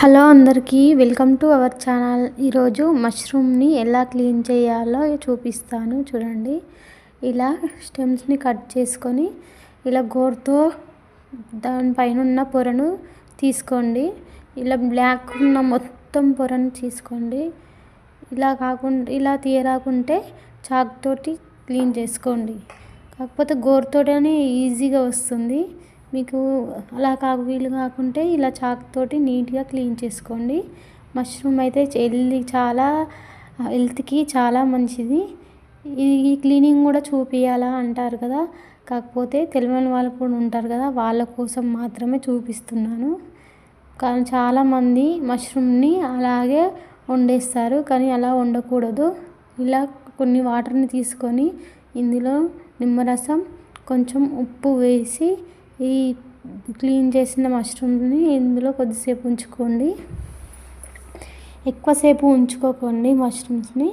Hello అందరికీ welcome to our channel. ఈరోజు మష్రూమ్ని ఎలా క్లీన్ చేయాలో చూపిస్తాను. చూడండి. ఇలా స్టెమ్స్ని కట్ చేసుకొని ఇలా గోరుతో దానిపైన ఉన్న పొరను తీసుకోండి. ఇలా బ్లాక్ ఉన్న మొత్తం పొరను తీసుకోండి. ఇలా కాకుండా ఇలా తీయరాకుంటే చాక్ తోటి క్లీన్ చేసుకోండి. కాకపోతే గోరుతోటనే ఈజీగా వస్తుంది. మీకు అలా కాకు వీలు కాకుంటే ఇలా చాక్ తోటి నీట్గా క్లీన్ చేసుకోండి. మష్రూమ్ అయితే హెల్తీ చాలా హెల్త్కి చాలా మంచిది. ఈ క్లీనింగ్ కూడా చూపించాలా అంటారు కదా. కాకపోతే తెలియని వాళ్ళు కూడా ఉంటారు కదా వాళ్ళ కోసం మాత్రమే చూపిస్తున్నాను. కానీ చాలామంది మష్రూమ్ని అలాగే వండేస్తారు కానీ అలా వండకూడదు. ఇలా కొన్ని వాటర్ని తీసుకొని ఇందులో నిమ్మరసం కొంచెం ఉప్పు వేసి ఈ క్లీన్ చేసిన మష్రూమ్ని ఇందులో కొద్దిసేపు ఉంచుకోండి. ఎక్కువసేపు ఉంచుకోకండి మష్రూమ్స్ని.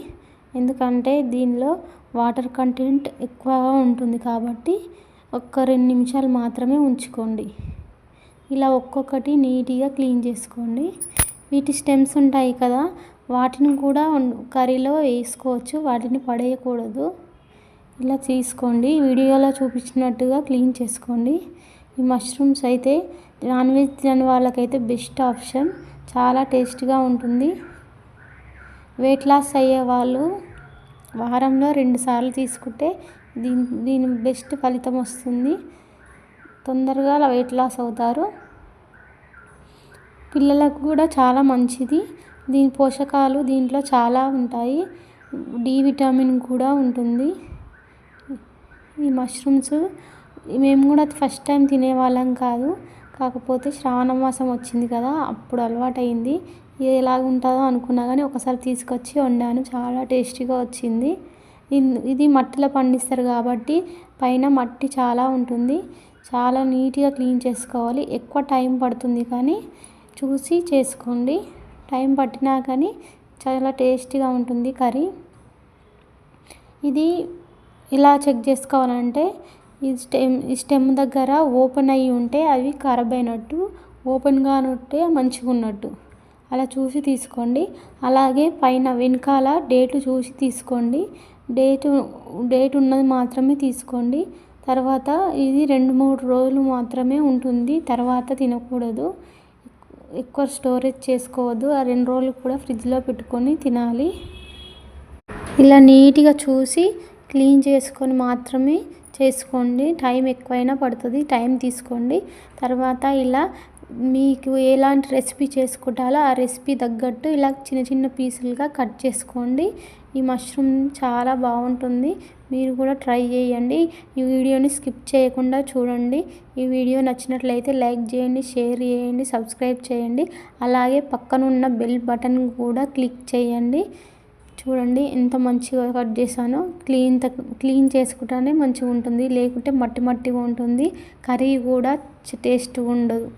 ఎందుకంటే దీనిలో వాటర్ కంటెంట్ ఎక్కువగా ఉంటుంది కాబట్టి ఒక్క రెండు నిమిషాలు మాత్రమే ఉంచుకోండి. ఇలా ఒక్కొక్కటి నీట్గా క్లీన్ చేసుకోండి. వీటి స్టెమ్స్ ఉంటాయి కదా వాటిని కూడా కర్రీలో వేసుకోవచ్చు వాటిని పడేయకూడదు. ఇలా తీసుకోండి. వీడియోలో చూపించినట్టుగా క్లీన్ చేసుకోండి. ఈ మష్రూమ్స్ అయితే నాన్ వెజ్ తినని వాళ్ళకైతే బెస్ట్ ఆప్షన్. చాలా టేస్ట్గా ఉంటుంది. వెయిట్ లాస్ అయ్యే వాళ్ళు వారంలో రెండుసార్లు తీసుకుంటే దీని దీని బెస్ట్ ఫలితం వస్తుంది. తొందరగా వెయిట్ లాస్ అవుతారు. పిల్లలకు కూడా చాలా మంచిది. దీని పోషకాలు దీంట్లో చాలా ఉంటాయి. డి విటమిన్ కూడా ఉంటుంది. ఈ మష్రూమ్స్ మేము కూడా ఫస్ట్ టైం తినేవాళ్ళం కాదు. కాకపోతే శ్రావణ మాసం వచ్చింది కదా అప్పుడు అలవాటైంది. ఎలాగ ఉంటుందో అనుకున్నా కానీ ఒకసారి తీసుకొచ్చి వండాను. చాలా టేస్టీగా వచ్చింది. ఇది మట్టిలో పండిస్తారు కాబట్టి పైన మట్టి చాలా ఉంటుంది. చాలా నీట్గా క్లీన్ చేసుకోవాలి. ఎక్కువ టైం పడుతుంది కానీ చూసి చేసుకోండి. టైం పట్టినా కానీ చాలా టేస్టీగా ఉంటుంది కర్రీ. ఇది ఇలా చెక్ చేసుకోవాలంటే ఈ స్టెమ్ ఈ స్టెమ్ దగ్గర ఓపెన్ అయ్యి ఉంటే అవి ఖరాబ్ అయినట్టు ఓపెన్గా ఉంటే మంచిగా ఉన్నట్టు. అలా చూసి తీసుకోండి. అలాగే పైన వెనకాల డేటు చూసి తీసుకోండి. డేటు డేట్ ఉన్నది మాత్రమే తీసుకోండి. తర్వాత ఇది రెండు మూడు రోజులు మాత్రమే ఉంటుంది. తర్వాత తినకూడదు. ఎక్కువ స్టోరేజ్ చేసుకోవద్దు. ఆ రెండు రోజులు కూడా ఫ్రిడ్జ్లో పెట్టుకొని తినాలి. ఇలా నీట్గా చూసి క్లీన్ చేసుకొని మాత్రమే చేసుకోండి. టైం ఎక్కువైనా పడుతుంది. టైం తీసుకోండి. తర్వాత ఇలా మీకు ఎలాంటి రెసిపీ చేసుకుంటారో ఆ రెసిపీ తగ్గట్టు ఇలా చిన్న చిన్న పీసులుగా కట్ చేసుకోండి. ఈ మష్రూమ్ చాలా బాగుంటుంది. మీరు కూడా ట్రై చేయండి. ఈ వీడియోని స్కిప్ చేయకుండా చూడండి. ఈ వీడియో నచ్చినట్లయితే లైక్ చేయండి షేర్ చేయండి సబ్స్క్రైబ్ చేయండి. అలాగే పక్కనున్న బెల్ బటన్ కూడా క్లిక్ చేయండి. చూడండి ఎంత మంచిగా కట్ చేశానో. క్లీన్ క్లీన్ చేసుకుంటేనే మంచిగా ఉంటుంది లేకుంటే మట్టి మట్టిగా ఉంటుంది. కర్రీ కూడా టేస్ట్ ఉండదు.